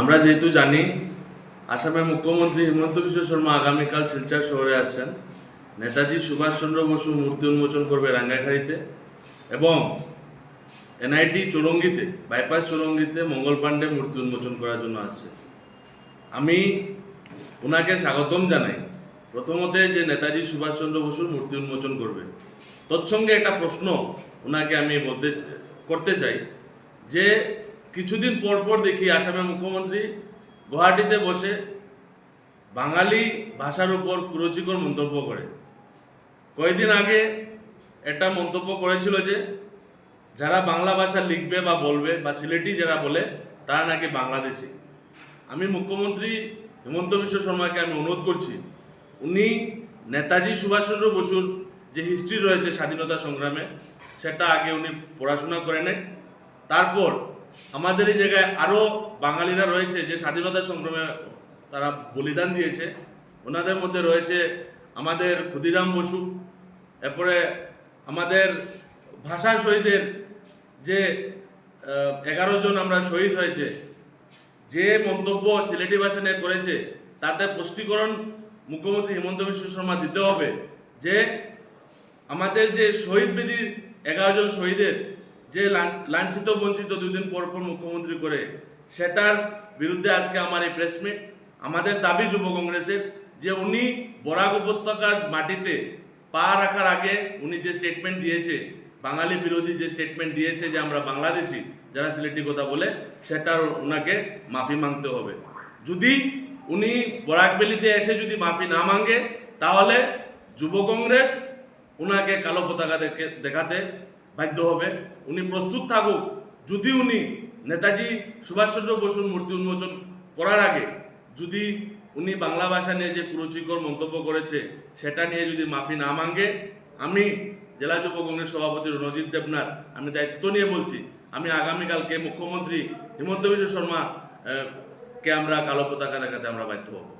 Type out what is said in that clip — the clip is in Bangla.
আমরা যেহেতু জানি, আসামের মুখ্যমন্ত্রী হিমন্ত বিশ্ব শর্মা আগামীকাল শিলচর শহরে আসছেন। নেতাজি সুভাষচন্দ্র বসু মূর্তি উন্মোচন করবে রাঙ্গাখাড়িতে এবং এনআইটি চৌরঙ্গিতে, বাইপাস চৌরঙ্গিতে মঙ্গল পাণ্ডে মূর্তি উন্মোচন করার জন্য আসছে। আমি ওনাকে স্বাগতম জানাই। প্রথমতে যে নেতাজি সুভাষচন্দ্র বসুর মূর্তি উন্মোচন করবে। তৎসঙ্গে একটা প্রশ্ন ওনাকে আমি বলতে, করতে চাই যে কিছুদিন পর পর দেখি আসামের মুখ্যমন্ত্রী গুয়াহাটিতে বসে বাঙালি ভাষার উপর কুরুচিকর মন্তব্য করে। কয়েকদিন আগে একটা মন্তব্য করেছিল যে, যারা বাংলা ভাষা লিখবে বা বলবে বা সিলেটি যারা বলে, তারা নাকি বাংলাদেশি। আমি মুখ্যমন্ত্রী হিমন্ত বিশ্ব শর্মাকে আমি অনুরোধ করছি, উনি নেতাজি সুভাষচন্দ্র বসুর যে হিস্ট্রি রয়েছে স্বাধীনতা সংগ্রামে, সেটা আগে উনি পড়াশোনা করে নেন। তারপর আমাদের এই জায়গায় আরও বাঙালিরা রয়েছে, যে স্বাধীনতা সংগ্রামে তারা বলিদান দিয়েছে। ওনাদের মধ্যে রয়েছে আমাদের ক্ষুদিরাম বসু, এরপরে আমাদের ভাষা শহীদের যে এগারো জন আমরা শহীদ হয়েছে, যে মন্তব্য সিলেটি ভাষা নিয়ে করেছে, তাতে পুষ্টিকরণ মুখ্যমন্ত্রী হিমন্ত বিশ্ব শর্মা দিতে হবে, যে আমাদের যে শহীদ বেদির এগারো জন শহীদের যে লাঞ্ছিত, বঞ্চিত দুদিন পর পর মুখ্যমন্ত্রী করে, সেটার বিরুদ্ধে আজকে আমার এই প্রেসমিট আমাদের দাবি যুব কংগ্রেসের যে উনি বরাক উপত্যকার মাটিতে পা রাখার আগে উনি যে স্টেটমেন্ট দিয়েছে, বাঙালি বিরোধী যে স্টেটমেন্ট দিয়েছে যে আমরা বাংলাদেশি, যারা সিলেটি কথা বলে, সেটার ওনাকে মাফি মাংতে হবে। যদি উনি বরাকবেলিতে এসে যদি মাফি না মাঙ্গে, তাহলে যুব কংগ্রেস ওনাকে কালো পতাকা দেখাতে বাধ্য হবে। উনি প্রস্তুত থাকুক। যদি উনি নেতাজি সুভাষচন্দ্র বসুর মূর্তি উন্মোচন করার আগে যদি উনি বাংলা ভাষা নিয়ে যে কুরুচিকর মন্তব্য করেছে, সেটা নিয়ে যদি মাফি না মাঙ্গে, আমি জেলা যুব কংগ্রেস সভাপতি রণজিৎ দেবনাথ, আমি দায়িত্ব নিয়ে বলছি, আমি আগামীকালকে মুখ্যমন্ত্রী হিমন্ত বিশ্ব শর্মা কে আমরা কালো পতাকা দেখাতে আমরা বাধ্য হব।